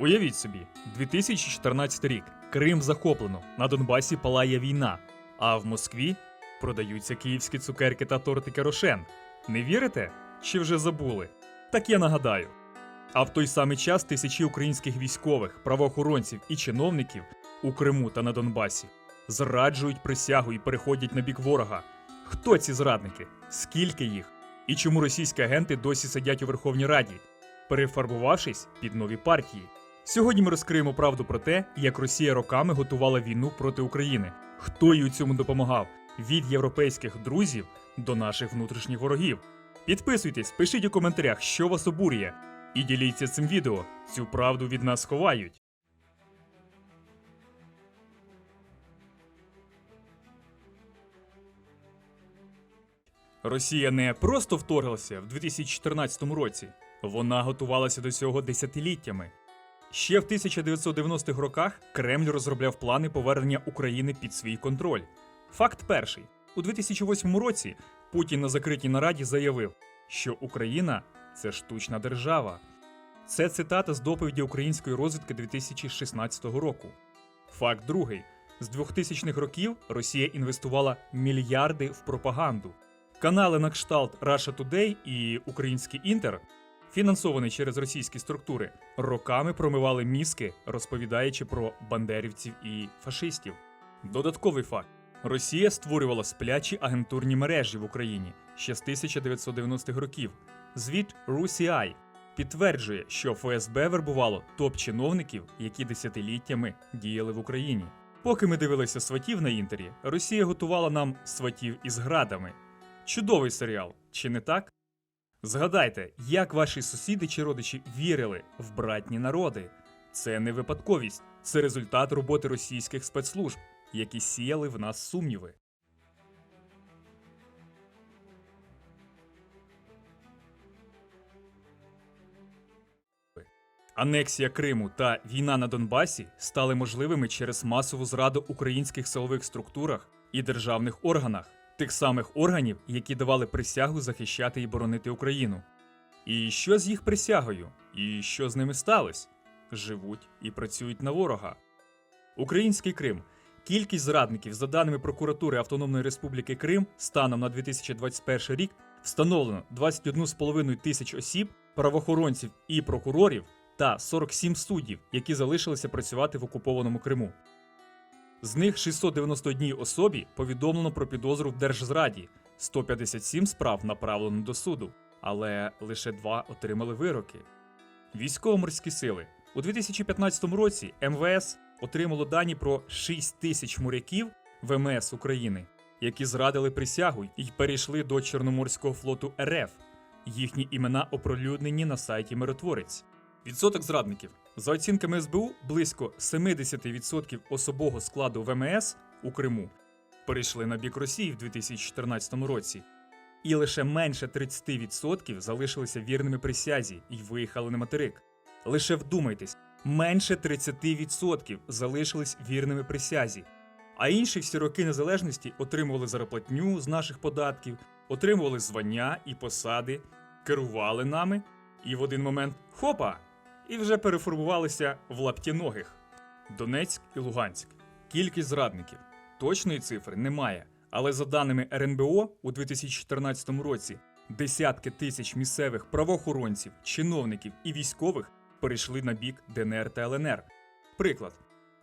Уявіть собі, 2014 рік. Крим захоплено, на Донбасі палає війна, а в Москві продаються київські цукерки та тортики Рошен. Не вірите? Чи вже забули? Так я нагадаю. А в той самий час тисячі українських військових, правоохоронців і чиновників у Криму та на Донбасі зраджують присягу і переходять на бік ворога. Хто ці зрадники? Скільки їх? І чому російські агенти досі сидять у Верховній Раді, перефарбувавшись під нові партії? Сьогодні ми розкриємо правду про те, як Росія роками готувала війну проти України, хто їй у цьому допомагав від європейських друзів до наших внутрішніх ворогів. Підписуйтесь, пишіть у коментарях, що вас обурює, і діліться цим відео. Цю правду від нас ховають. Росія не просто вторглася в 2014 році, вона готувалася до цього десятиліттями. Ще в 1990-х роках Кремль розробляв плани повернення України під свій контроль. Факт перший: у 2008 році Путін на закритій нараді заявив, що Україна це штучна держава. Це цитата з доповіді української розвідки 2016 року. Факт другий: з 2000-х років Росія інвестувала мільярди в пропаганду. Канали на кшталт Russia Today і Український Інтер, фінансовані через російські структури, роками промивали мізки, розповідаючи про бандерівців і фашистів. Додатковий факт: Росія створювала сплячі агентурні мережі в Україні ще з 1990-х років. Звіт RUSI підтверджує, що ФСБ вербувало топ-чиновників, які десятиліттями діяли в Україні. Поки ми дивилися сватів на інтері, Росія готувала нам сватів із градами. Чудовий серіал, чи не так? Згадайте, як ваші сусіди чи родичі вірили в братні народи. Це не випадковість, це результат роботи російських спецслужб, які сіяли в нас сумніви. Анексія Криму та війна на Донбасі стали можливими через масову зраду українських силових структурах і державних органах, тих самих органів, які давали присягу захищати і боронити Україну. І що з їх присягою? І що з ними сталося? Живуть і працюють на ворога. Український Крим. Кількість зрадників, за даними прокуратури Автономної Республіки Крим, станом на 2021 рік встановлено 21,5 тисяч осіб, правоохоронців і прокурорів та 47 суддів, які залишилися працювати в окупованому Криму. З них 691 особі повідомлено про підозру в держзраді, 157 справ направлено до суду, але лише два отримали вироки. Військово-морські сили у 2015 році МВС отримало дані про 6 тисяч моряків ВМС України, які зрадили присягу і перейшли до Чорноморського флоту РФ. Їхні імена оприлюднені на сайті Миротворець. Відсоток зрадників. За оцінками СБУ, близько 70% особового складу ВМС у Криму перейшли на бік Росії в 2014 році, і лише менше 30% залишилися вірними присязі і виїхали на материк. Лише вдумайтесь, менше 30% залишились вірними присязі. А інші всі роки незалежності отримували зарплатню з наших податків, отримували звання і посади, керували нами, і в один момент хопа! І вже переформувалися в лаптєногих. Донецьк і Луганськ. Кількість зрадників. Точної цифри немає. Але за даними РНБО, у 2014 році десятки тисяч місцевих правоохоронців, чиновників і військових перейшли на бік ДНР та ЛНР. Приклад.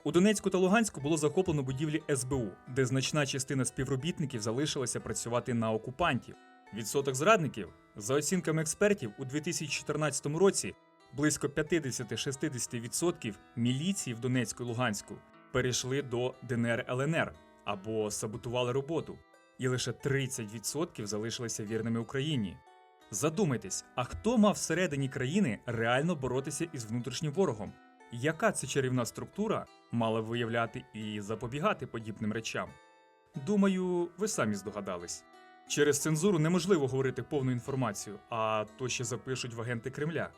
У Донецьку та Луганську було захоплено будівлі СБУ, де значна частина співробітників залишилася працювати на окупантів. Відсоток зрадників, за оцінками експертів, у 2014 році близько 50-60% міліції в Донецьку і Луганську перейшли до ДНР ЛНР або саботували роботу, і лише 30% залишилися вірними Україні. Задумайтесь, а хто мав всередині країни реально боротися із внутрішнім ворогом? Яка ця чарівна структура мала виявляти і запобігати подібним речам? Думаю, ви самі здогадались. Через цензуру неможливо говорити повну інформацію, а то ще запишуть в агенти Кремля.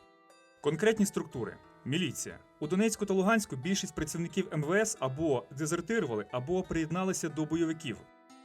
Конкретні структури: міліція у Донецьку та Луганську більшість працівників МВС або дезертирували, або приєдналися до бойовиків.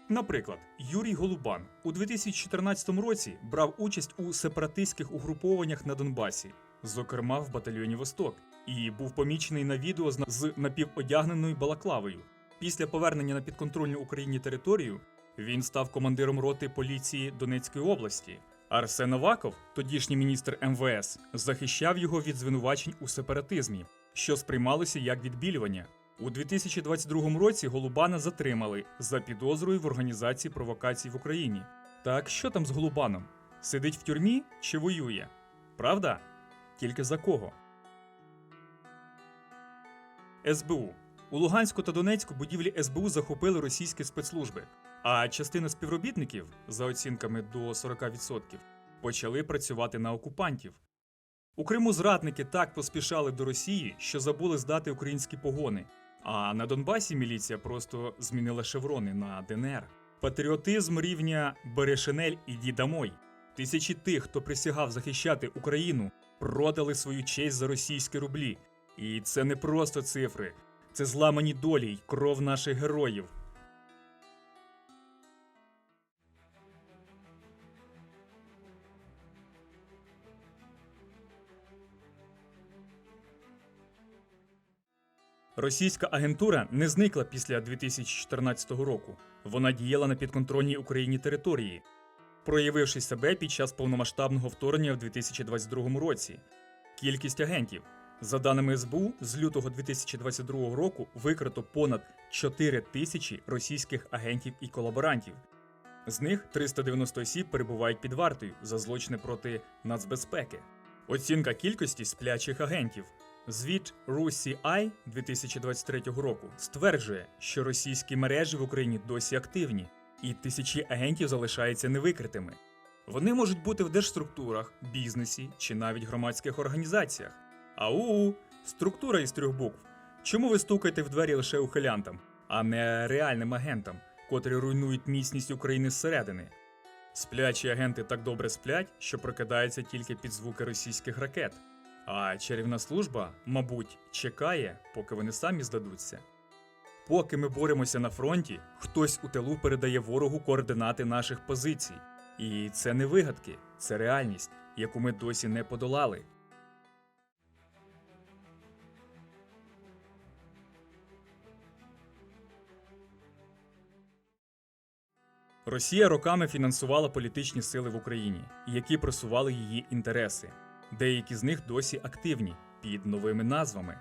Наприклад, Юрій Голубан у 2014 році брав участь у сепаратистських угрупованнях на Донбасі, зокрема в батальйоні Восток, і був помічений на відео з напіводягненою балаклавою. Після повернення на підконтрольну Україні територію він став командиром роти поліції Донецької області. Арсен Аваков, тодішній міністр МВС, захищав його від звинувачень у сепаратизмі, що сприймалося як відбілювання. У 2022 році Голубана затримали за підозрою в організації провокацій в Україні. Так що там з Голубаном? Сидить в тюрмі чи воює? Правда? Тільки за кого? СБУ. У Луганську та Донецьку будівлі СБУ захопили російські спецслужби, а частина співробітників, за оцінками до 40%, почали працювати на окупантів. У Криму зрадники так поспішали до Росії, що забули здати українські погони. А на Донбасі міліція просто змінила шеврони на ДНР. Патріотизм рівня «Бери шинель, іді домой». Тисячі тих, хто присягав захищати Україну, продали свою честь за російські рублі. І це не просто цифри, це зламані долі й кров наших героїв. Російська агентура не зникла після 2014 року. Вона діяла на підконтрольній Україні території, проявивши себе під час повномасштабного вторгнення в 2022 році. Кількість агентів. За даними СБУ, з лютого 2022 року викрито понад 4 тисячі російських агентів і колаборантів. З них 390 осіб перебувають під вартою за злочини проти нацбезпеки. Оцінка кількості сплячих агентів. Звіт RUSI 2023 року стверджує, що російські мережі в Україні досі активні, і тисячі агентів залишаються невикритими. Вони можуть бути в держструктурах, бізнесі чи навіть громадських організаціях. Ау, структура із трьох букв. Чому ви стукаєте в двері лише ухилянтам, а не реальним агентам, котрі руйнують міцність України зсередини? Сплячі агенти так добре сплять, що прокидаються тільки під звуки російських ракет. А чарівна служба, мабуть, чекає, поки вони самі здадуться. Поки ми боремося на фронті, хтось у тилу передає ворогу координати наших позицій. І це не вигадки, це реальність, яку ми досі не подолали. Росія роками фінансувала політичні сили в Україні, які просували її інтереси. Деякі з них досі активні під новими назвами.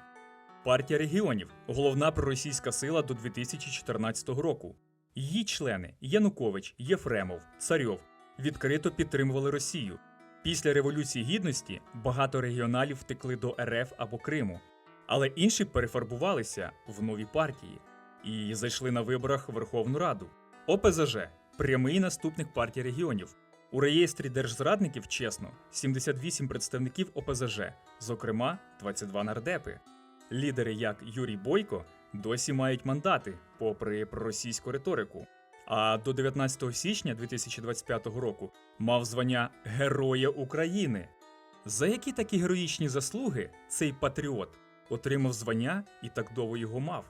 Партія регіонів головна проросійська сила до 2014 року. Її члени Янукович, Єфремов, Царьов відкрито підтримували Росію. Після Революції Гідності багато регіоналів втекли до РФ або Криму, але інші перефарбувалися в нові партії і зайшли на виборах Верховну Раду. ОПЗЖ прямий наступник партії регіонів. У реєстрі держзрадників чесно 78 представників ОПЗЖ, зокрема 22 нардепи. Лідери, як Юрій Бойко, досі мають мандати, попри проросійську риторику. А до 19 січня 2025 року мав звання Героя України. За які такі героїчні заслуги цей патріот отримав звання і так довго його мав?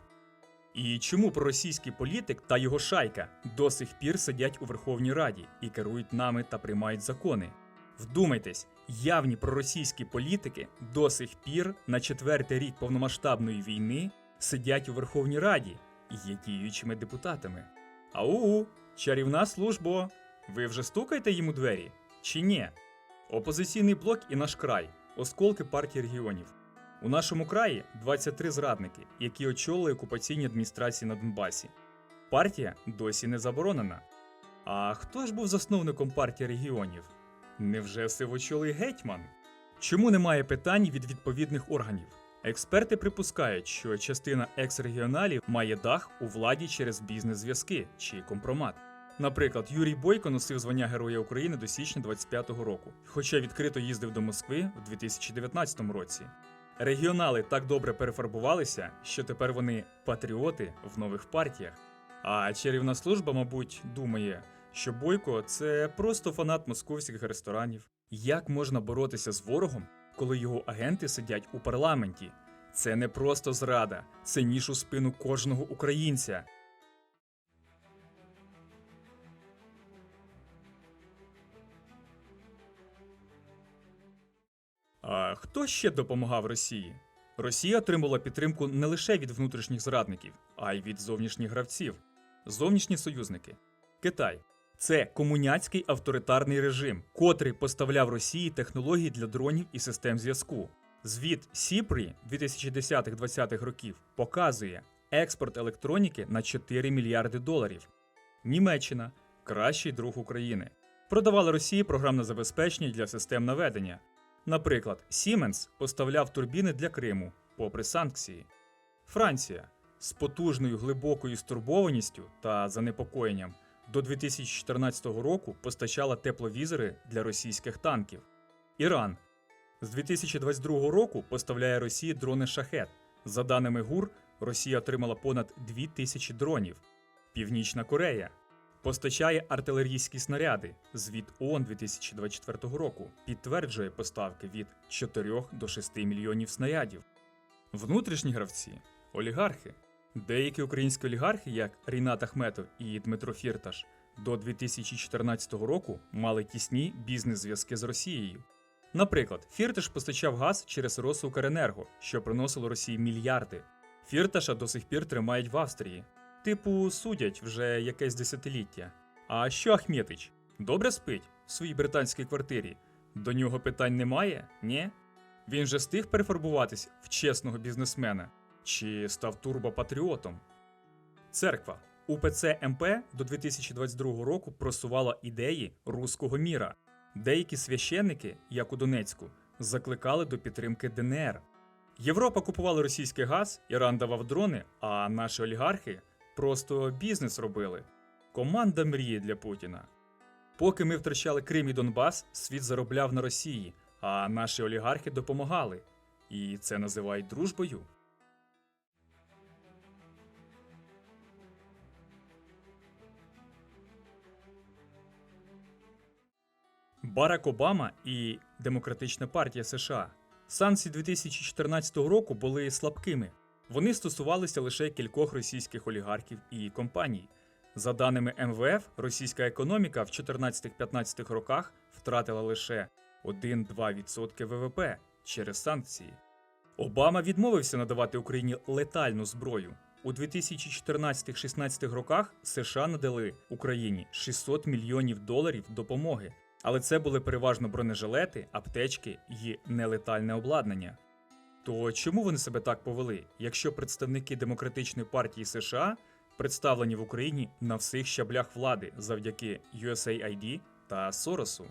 І чому проросійський політик та його шайка до сих пір сидять у Верховній Раді і керують нами та приймають закони? Вдумайтесь, явні проросійські політики до сих пір на четвертий рік повномасштабної війни сидять у Верховній Раді і є діючими депутатами. Ау, чарівна службо! Ви вже стукаєте їм у двері? Чи ні? Опозиційний блок і наш край осколки партії регіонів. У нашому краї 23 зрадники, які очолили окупаційні адміністрації на Донбасі. Партія досі не заборонена. А хто ж був засновником партії регіонів? Невже сивочолий гетьман? Чому немає питань від відповідних органів? Експерти припускають, що частина екс-регіоналів має дах у владі через бізнес-зв'язки чи компромат. Наприклад, Юрій Бойко носив звання Героя України до січня 25-го року, хоча відкрито їздив до Москви в 2019 році. Регіонали так добре перефарбувалися, що тепер вони патріоти в нових партіях. А чарівна служба, мабуть, думає, що Бойко це просто фанат московських ресторанів. Як можна боротися з ворогом, коли його агенти сидять у парламенті? Це не просто зрада, це ніж у спину кожного українця. А хто ще допомагав Росії? Росія отримала підтримку не лише від внутрішніх зрадників, а й від зовнішніх гравців. Зовнішні союзники. Китай це комуняцький авторитарний режим, котрий поставляв Росії технології для дронів і систем зв'язку. Звіт Сіпрі 2010-2020 років показує експорт електроніки на 4 мільярди доларів. Німеччина кращий друг України. Продавала Росії програмне забезпечення для систем наведення. Наприклад, Siemens поставляв турбіни для Криму, попри санкції. Франція з потужною глибокою стурбованістю та занепокоєнням до 2014 року постачала тепловізори для російських танків. Іран з 2022 року поставляє Росії дрони шахет. За даними ГУР, Росія отримала понад 2000 дронів. Північна Корея постачає артилерійські снаряди. Звіт ООН 2024 року підтверджує поставки від 4 до 6 мільйонів снарядів. Внутрішні гравці олігархи. Деякі українські олігархи, як Рінат Ахметов і Дмитро Фірташ, до 2014 року мали тісні бізнес-зв'язки з Росією. Наприклад, Фірташ постачав газ через Росукренерго, що приносило Росії мільярди. Фірташа до сих пір тримають в Австрії. Типу, судять вже якесь десятиліття. А що Ахметич? Добре спить в своїй британській квартирі? До нього питань немає? Ні? Він же встиг перефарбуватись в чесного бізнесмена чи став турбопатріотом? Церква УПЦ МП до 2022 року просувала ідеї руського міра. Деякі священники, як у Донецьку, закликали до підтримки ДНР. Європа купувала російський газ, Іран давав дрони, а наші олігархи просто бізнес робили. Команда мрії для Путіна. Поки ми втрачали Крим і Донбас, світ заробляв на Росії, а наші олігархи допомагали. І це називають дружбою. Барак Обама і Демократична партія США. Санкції 2014 року були слабкими. Вони стосувалися лише кількох російських олігархів і компаній. За даними МВФ, російська економіка в 14-15 роках втратила лише 1-2% ВВП через санкції. Обама відмовився надавати Україні летальну зброю. У 2014-16 роках США надали Україні 600 мільйонів доларів допомоги, але це були переважно бронежилети, аптечки і нелетальне обладнання. То чому вони себе так повели, якщо представники Демократичної партії США представлені в Україні на всіх щаблях влади завдяки USAID та Соросу?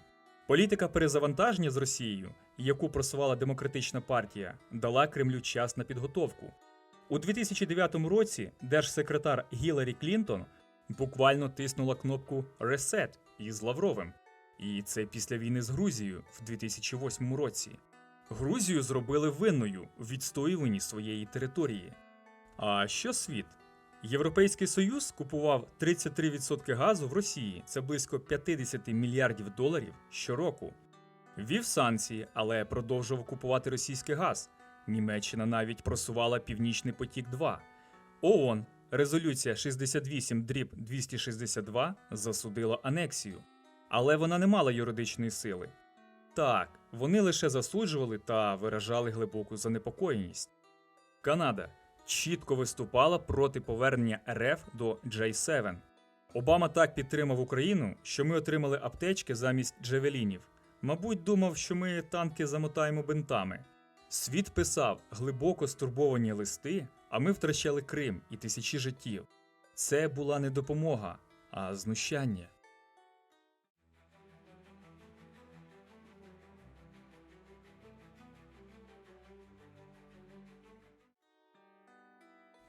Політика перезавантаження з Росією, яку просувала Демократична партія, дала Кремлю час на підготовку. У 2009 році держсекретар Гіларі Клінтон буквально тиснула кнопку Reset із Лавровим. І це після війни з Грузією в 2008 році. Грузію зробили винною у відстоюванні своєї території. А що світ? Європейський Союз купував 33% газу в Росії, це близько 50 мільярдів доларів щороку. Вів санкції, але продовжував купувати російський газ. Німеччина навіть просувала Північний потік 2. ООН, резолюція 68 дріб 262 засудила анексію. Але вона не мала юридичної сили. Так, вони лише засуджували та виражали глибоку занепокоєність. Канада чітко виступала проти повернення РФ до J7. Обама так підтримав Україну, що ми отримали аптечки замість джевелінів. Мабуть, думав, що ми танки замотаємо бинтами. Світ писав глибоко стурбовані листи, а ми втрачали Крим і тисячі життів. Це була не допомога, а знущання.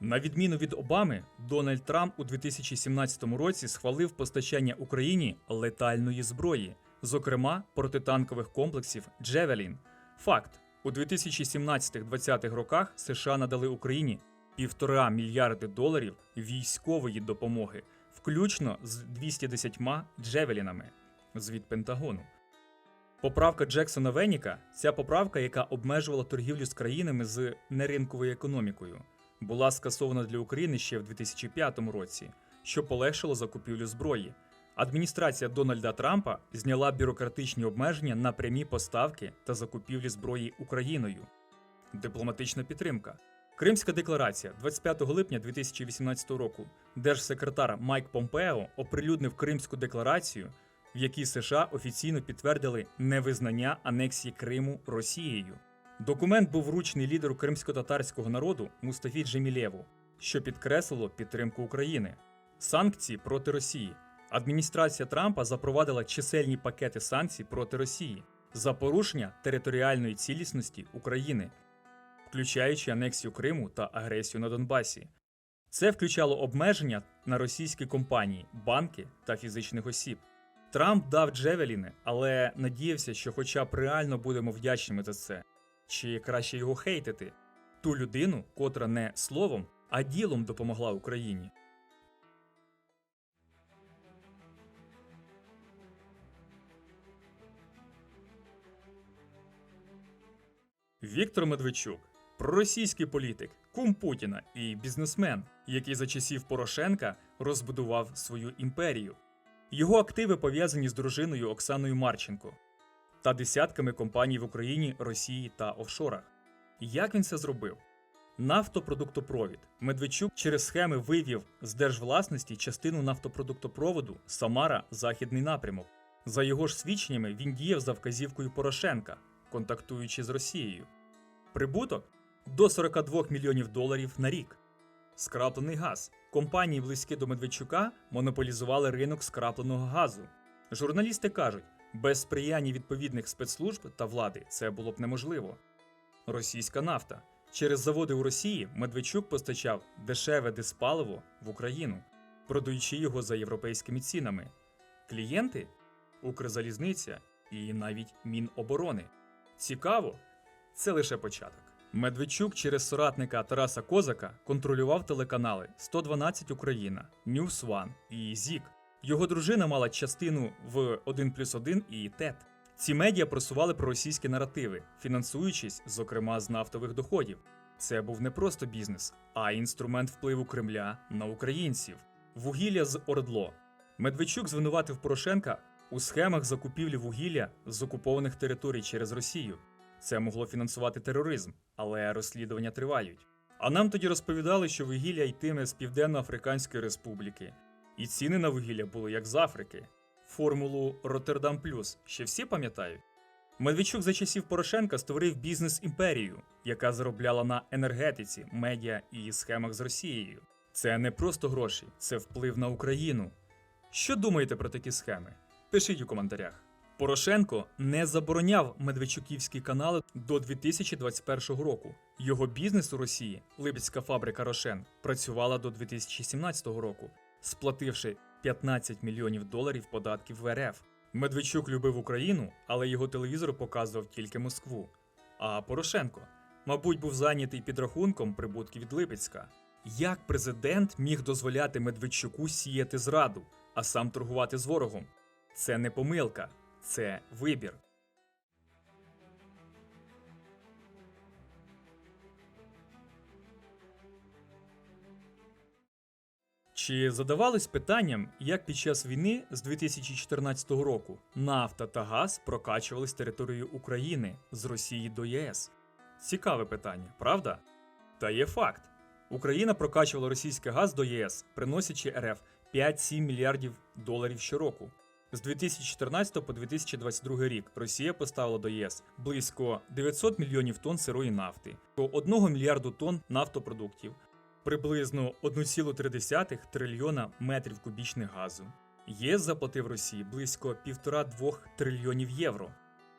На відміну від Обами, Дональд Трамп у 2017 році схвалив постачання Україні летальної зброї, зокрема протитанкових комплексів Джевелін. Факт: у 2017-2020 роках США надали Україні півтора мільярди доларів військової допомоги, включно з 210 джевелінами. Звід Пентагону. Поправка Джексона Веніка ця поправка, яка обмежувала торгівлю з країнами з неринковою економікою, була скасована для України ще в 2005 році, що полегшило закупівлю зброї. Адміністрація Дональда Трампа зняла бюрократичні обмеження на прямі поставки та закупівлі зброї Україною. дипломатична підтримка. Кримська декларація 25 липня 2018 року. Держсекретар Майк Помпео оприлюднив Кримську декларацію, в якій США офіційно підтвердили невизнання анексії Криму Росією. Документ був вручений лідеру кримсько-татарського народу Мустафі Джемілєву, що підкреслило підтримку України. Санкції проти Росії. Адміністрація Трампа запровадила чисельні пакети санкцій проти Росії за порушення територіальної цілісності України, включаючи анексію Криму та агресію на Донбасі. Це включало обмеження на російські компанії, банки та фізичних осіб. Трамп дав Джевеліни, але надіявся, що хоча б реально будемо вдячними за це, чи краще його хейтити, ту людину, котра не словом, а ділом допомогла Україні. Віктор Медведчук проросійський політик, кум Путіна і бізнесмен, який за часів Порошенка розбудував свою імперію. Його активи пов'язані з дружиною Оксаною Марченко та десятками компаній в Україні, Росії та офшорах. Як він це зробив? Нафтопродуктопровід. Медведчук через схеми вивів з держвласності частину нафтопродуктопроводу Самара Західний напрямок. За його ж свідченнями, він діяв за вказівкою Порошенка, контактуючи з Росією. Прибуток до 42 мільйонів доларів на рік. Скраплений газ. Компанії, близькі до Медведчука, монополізували ринок скрапленого газу. Журналісти кажуть, без сприяння відповідних спецслужб та влади це було б неможливо. Російська нафта. Через заводи у Росії Медведчук постачав дешеве диспаливо в Україну, продаючи його за європейськими цінами. Клієнти Укрзалізниця і навіть Міноборони. Цікаво, це лише початок. Медведчук через соратника Тараса Козака контролював телеканали 112 Україна, News One і ЗІК. Його дружина мала частину в 1 плюс 1 і ТЕТ. Ці медіа просували проросійські наративи, фінансуючись, зокрема, з нафтових доходів. Це був не просто бізнес, а інструмент впливу Кремля на українців. Вугілля з Ордло. Медведчук звинуватив Порошенка у схемах закупівлі вугілля з окупованих територій через Росію. Це могло фінансувати тероризм, але розслідування тривають. А нам тоді розповідали, що вугілля йтиме з Південно-Африканської Республіки, і ціни на вугілля були як з Африки. Формулу Роттердам Плюс ще всі пам'ятають. Медведчук за часів Порошенка створив бізнес-імперію, яка заробляла на енергетиці, медіа і схемах з Росією. Це не просто гроші, це вплив на Україну. Що думаєте про такі схеми? Пишіть у коментарях. Порошенко не забороняв медведчуківські канали до 2021 року. Його бізнес у Росії, Липецька фабрика Рошен, працювала до 2017 року, сплативши 15 мільйонів доларів податків в РФ. Медведчук любив Україну, але його телевізор показував тільки Москву. А Порошенко, мабуть, був зайнятий підрахунком прибутків від Липецька. Як президент міг дозволяти Медведчуку сіяти зраду, а сам торгувати з ворогом? Це не помилка, це вибір. Чи задавались питанням, як під час війни з 2014 року нафта та газ прокачувались територією України з Росії до ЄС? Цікаве питання, правда? Та є факт. Україна прокачувала російський газ до ЄС, приносячи РФ 5-7 мільярдів доларів щороку. З 2014 по 2022 рік Росія поставила до ЄС близько 900 мільйонів тонн сирої нафти, по 1 мільярду тонн нафтопродуктів, приблизно 1,3 трильйона метрів кубічних газу. ЄС заплатив Росії близько 1,5-2 трильйонів євро.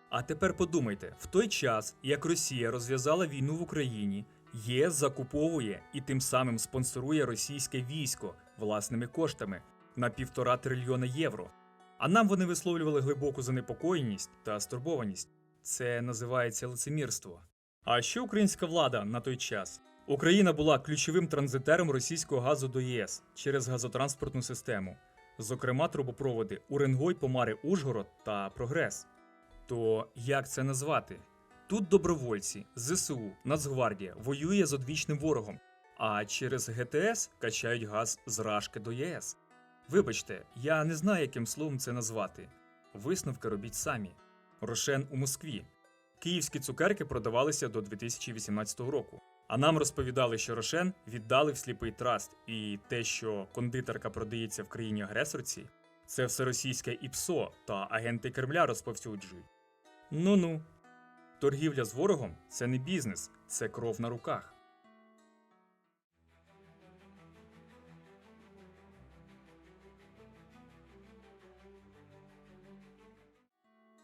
А тепер подумайте: в той час, як Росія розв'язала війну в Україні, ЄС закуповує і тим самим спонсорує російське військо власними коштами на півтора трильйона євро. А нам вони висловлювали глибоку занепокоєність та стурбованість. Це називається лицемірство. А що українська влада на той час? Україна була ключовим транзитером російського газу до ЄС через газотранспортну систему, зокрема трубопроводи Уренгой, Помари, Ужгород та Прогрес. То як це назвати? Тут добровольці, ЗСУ, Нацгвардія воює з одвічним ворогом, а через ГТС качають газ з Рашки до ЄС. Вибачте, я не знаю, яким словом це назвати. Висновки робіть самі. Рошен у Москві. Київські цукерки продавалися до 2018 року. А нам розповідали, що Рошен віддали в сліпий траст, і те, що кондитерка продається в країні агресорці, це все російське ІПСО та агенти Кремля розповсюджують. Ну ну. Торгівля з ворогом це не бізнес, це кров на руках.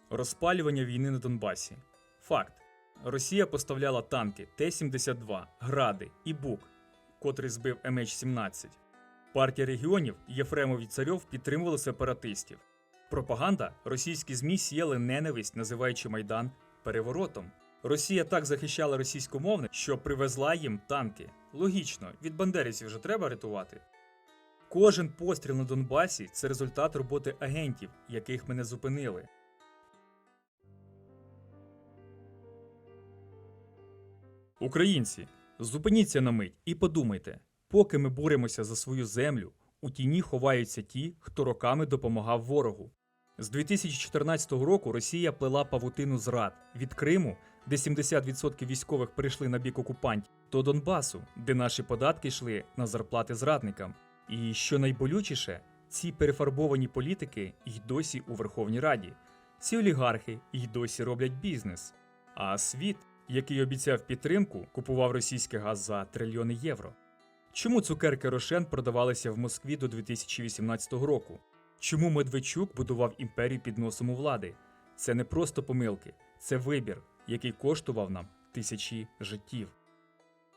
Розпалювання війни на Донбасі. Факт. Росія поставляла танки Т-72, Гради і Бук, котрий збив МН-17. Партія регіонів Єфремов і Царьов підтримували сепаратистів. Пропаганда російські ЗМІ сіяли ненависть, називаючи Майдан переворотом. Росія так захищала російськомовне, що привезла їм танки. Логічно, від бандерівців вже треба рятувати. Кожен постріл на Донбасі це результат роботи агентів, яких ми не зупинили. Українці, зупиніться на мить і подумайте, поки ми боремося за свою землю, у тіні ховаються ті, хто роками допомагав ворогу. З 2014 року Росія плела павутину зрад від Криму, де 70% військових перейшли на бік окупантів, до Донбасу, де наші податки йшли на зарплати зрадникам. І що найболючіше, ці перефарбовані політики й досі у Верховній Раді. Ці олігархи й досі роблять бізнес. А світ, який обіцяв підтримку, купував російський газ за трильйони євро. Чому цукерки Рошен продавалися в Москві до 2018 року? Чому Медведчук будував імперію під носом у влади? Це не просто помилки, це вибір, який коштував нам тисячі життів.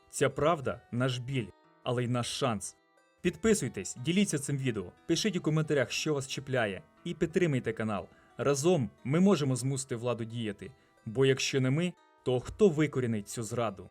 Ця правда наш біль, але й наш шанс. Підписуйтесь, діліться цим відео, пишіть у коментарях, що вас чіпляє, і підтримайте канал. Разом ми можемо змусити владу діяти. Бо якщо не ми, то хто викорінить цю зраду?